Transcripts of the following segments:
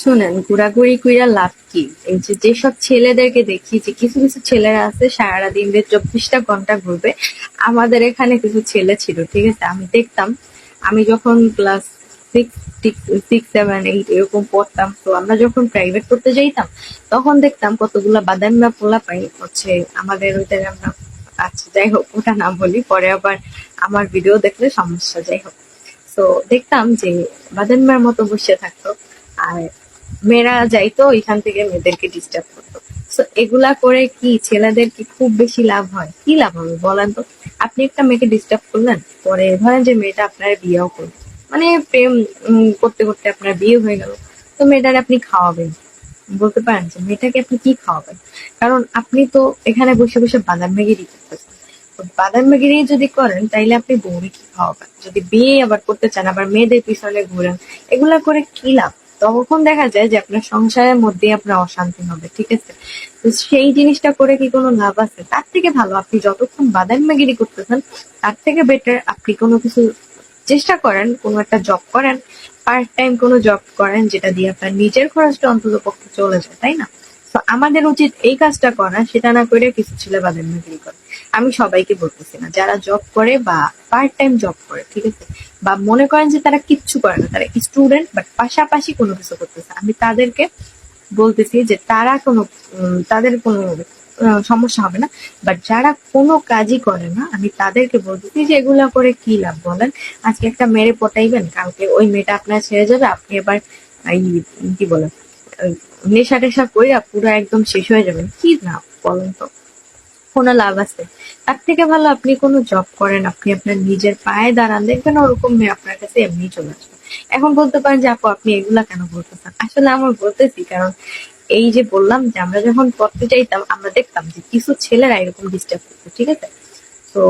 শুনেন, ঘোরাঘুরি কইরা লাভ কি? এই যে যেসব ছেলেদেরকে দেখি যে কিছু কিছু ছেলেরা আছে সারা দিন চব্বিশটা ঘণ্টা ঘুরবে, আমাদের এখানে কিছু ছেলে ছিল, ঠিক আছে? আমি দেখতাম, আমি যখন ক্লাস সিক্স সেভেন এইট এরকম পড়তাম, তো আমরা যখন প্রাইভেট পড়তে যাইতাম, তখন দেখতাম কতগুলা বাদামিয়া পোলা পাই, হচ্ছে আমাদের ওইটা আমরা আচ্ছা যাই হোক, ওটা না বলি, পরে আবার আমার ভিডিও দেখলে সমস্যা, যাই হোক। তো দেখতাম যে বাদামিয়ার মতো বসে থাকতো, আর মেয়েরা যাইতো এখান থেকে মেয়েদেরকে ডিস্টার্ব করতো। তো এগুলা করে কি ছেলেদের কি খুব বেশি লাভ হয়? কি লাভ হবে বলেন তো? আপনি একটা মেয়েকে ডিস্টার্ব করলেন, পরে ধরেন যে মেয়েটা আপনার বিয়েও করবে মানে প্রেম করতে করতে আপনার বিয়ে হয়ে গেল। তো মেয়েটার আপনি খাওয়াবেন। বলতে পারেন যে মেয়েটাকে আপনি কি খাওয়াবেন? কারণ আপনি তো এখানে বসে বসে বাদাম মেগিরি করতেছেন বাদাম মেগিরি যদি করেন, তাইলে আপনি বউরে কি খাওয়াবেন? যদি বিয়ে আবার করতে চান, আবার মেয়েদের পিছনে ঘুরেন, এগুলা করে কি লাভ? তখন দেখা যায় যে আপনার সংসারের মধ্যে আপনার অশান্তি হবে, ঠিক আছে? তো সেই জিনিসটা করে কি কোনো লাভ আছে? তার থেকে ভালো, আপনি যতক্ষণ বাদাম ম্যাগিরি করতেছেন, তার থেকে বেটার আপনি কোনো কিছু চেষ্টা করেন, কোনো একটা জব করেন পার্ট টাইম কোনো জব করেন, যেটা দিয়ে আপনার নিজের খরচটা অন্তত পক্ষে চলে যায়, তাই না? তো আমাদের উচিত এই কাজটা করা, সেটা না করে কিছু ছেলে বাদাম মেগিরি করে। আমি সবাইকে বলতেছি না, যারা জব করে বা পার্ট টাইম জব করে, ঠিক আছে? বা মনে করেন যে তারা কিচ্ছু করে না, তারা স্টুডেন্ট বাট পাশাপাশি কোনো কিছু করতেছে। আমি তাদেরকে বলতেছি যে তারা কোনো তাদের কোনো সমস্যা হবে না বাট যারা কোনো কাজই করে না, আমি তাদেরকে বলতেছি যে এগুলা করে কি লাভ বলেন? আজকে একটা মেরে পটাইবেন, কালকে ওই মেয়েটা আপনার ছেড়ে যাবে, আপনি এবার কি বলে ওই নেশা টেশা করে পুরো একদম শেষ হয়ে যাবেন। কি না বলেন তো? কোনো লাভ আছে? তার থেকে ভালো আপনি কোনো জব করেন আপনি আপনার নিজের পায়ে দাঁড়ান দেখবেন ওরকম মেয়ে আপনার কাছে এমনি চলে আসবে। এখন বলতে পারেন যে আপু আপনি এগুলা কেন বলতেছেন? আসলে আমার বলতেছি কারণ এই যে বললাম যে আমরা যখন পড়তে চাইতাম আমরা দেখতাম যে কিছু ছেলেরা এরকম ডিস্টার্ব করতো ঠিক আছে? তো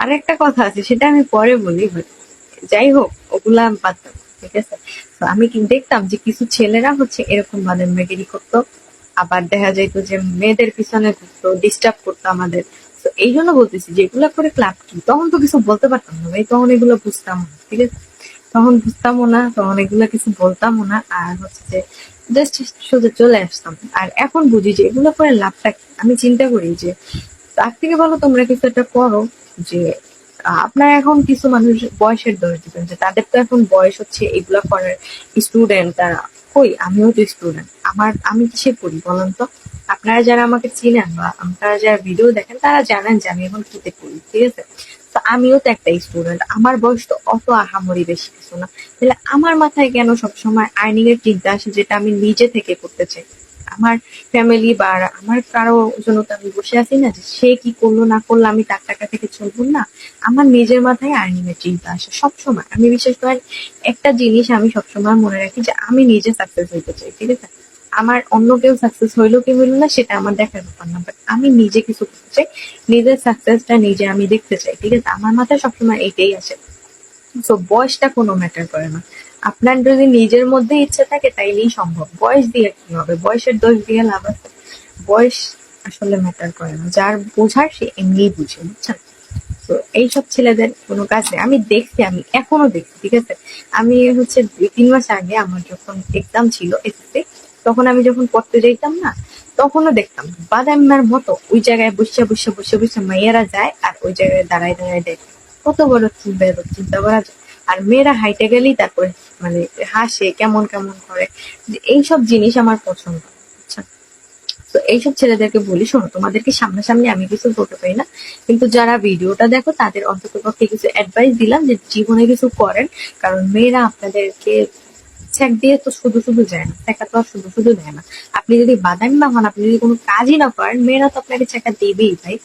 আরেকটা কথা আছে সেটা আমি পরে বলি যাই হোক ওগুলা বাদ দাও, ঠিক আছে? তো আমি দেখতাম যে কিছু ছেলেরা হচ্ছে এরকম মানে মেগেরি করতো, আবার দেখা যাইতো যে মেয়েদের পিছনে ঘুরতো ডিস্টার্ব করতো আমাদের। তো এই জন্য বলতেছি যে এগুলা করে ক্লাব কি? তখন তো কিছু বলতে পারতাম না ভাই, তখন এগুলো বুঝতাম না, ঠিক আছে? তখন বুঝতামও না, তখন এগুলো কিছু বলতামও না, আর হচ্ছে যে জাস্ট সোজা চলে আসতাম। আর এখন বুঝি যে এগুলো করে লাভটা? আমি চিন্তা করি যে, তার থেকে ভালো তোমরা কিছু একটা করো যে আপনার এখন কিছু মানুষ বয়সের দোষ দিবেন যে তাদের তো এখন বয়স হচ্ছে এগুলা করার স্টুডেন্ট তারা। কই? আমিও তো স্টুডেন্ট আমার, আমি কিসে পড়ি বলেন তো? আপনারা যারা আমাকে চিনেন বা আপনারা যারা ভিডিও দেখেন, তারা জানেন যে আমি এখন কিতে পড়ি ঠিক আছে? তো আমিও তো একটা স্টুডেন্ট আমার বয়স তো অত আহামরি বেশি কিছু না। তাহলে আমার মাথায় কেন সবসময় আর্নিং এর চিন্তা আসে যেটা আমি নিজে থেকে করতে চাই? আমার ফ্যামিলি বা আমার কারও জন্য তো আমি বসে আছি না যে সে কি করল, না করল, আমি তার টাকা থেকে চলবো না। আমার নিজের মাথায় আর্নিং এর চিন্তা আসে সবসময়। আমি বিশেষ করে একটা জিনিস আমি সবসময় মনে রাখি যে আমি নিজে সাকসেস হইতে চাই, ঠিক আছে? আমার অন্য কেউ সাকসেস হইল কি হইল না, সেটা আমার দেখার ব্যাপার না। বাট আমি নিজে কিছু করতে চাই, নিজের সাকসেসটা নিজে আমি দেখতে চাই, ঠিক আছে? আমার মাথায় সবসময় এইটাই আসে। তো বয়সটা কোনো ম্যাটার করে না। আপনার যদি নিজের মধ্যে ইচ্ছে থাকে, তাইলেই সম্ভব। বয়স দিয়ে কি হবে? বয়সের দোষ দিয়ে লাভ আছে। বয়স আসলে ম্যাটার করে না। যার বোঝার সে এমনিই বুঝে, বুঝছেন? তো এইসব ছেলেদের কোনো কাজ নেই। আমি দেখছি, আমি এখনও দেখছি, ঠিক আছে? আমি হচ্ছে দুই, তিন মাস আগে আমার যখন এক্সাম ছিল এসএসসি, তখন আমি যখন পড়তে যাইতাম না, তখনও দেখতাম। বাদামের মতো ওই জায়গায় বসে বসে বসে বসে মাইয়ারা যায় আর ওই জায়গায় দাঁড়ায় দাঁড়ায় দেয় কত বড় চিন্তা চিন্তা করা যায়। আর মেয়েরা হাইটে গেলেই তারপরে মানে হাসে, কেমন কেমন করে। এইসব জিনিস আমার পছন্দ তো এইসব ছেলেদেরকে বলি, শোনো, তোমাদেরকে সামনাসামনি আমি কিছু বলতে পারি না, কিন্তু যারা ভিডিওটা দেখো, তাদের অন্তত পক্ষে কিছু অ্যাডভাইস দিলাম যে জীবনে কিছু করেন, কারণ মেয়েরা আপনাদেরকে চেক দিয়ে তো শুধু শুধু যায় না চেকা তো আর শুধু শুধু দেয় না। আপনি যদি বাদামি না হন, আপনি যদি কোনো কাজই না করেন, মেয়েরা তো আপনাকে চেকা দেবেই ভাই।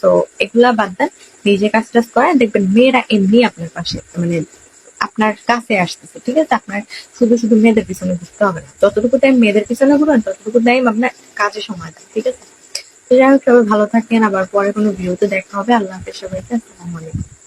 তো এগুলা বাদ দেন, নিজে কাজ টাজ করেন, দেখবেন মেয়েরা এমনি আপনার পাশে মানে আপনার কাছে আসতেছে, ঠিক আছে? আপনার শুধু শুধু মেয়েদের পিছনে ঘুরতে হবে না। যতটুকু টাইম মেয়েদের পিছনে ঘুরেন, ততটুকু টাইম আপনার কাজে সময় দেন, ঠিক আছে? তো যাই হোক, সবাই ভালো থাকেন, আবার পরে কোনো ভিডিওতে দেখা হবে। আল্লাহ হাফেজ সবাইকে, আসসালামু আলাইকুম।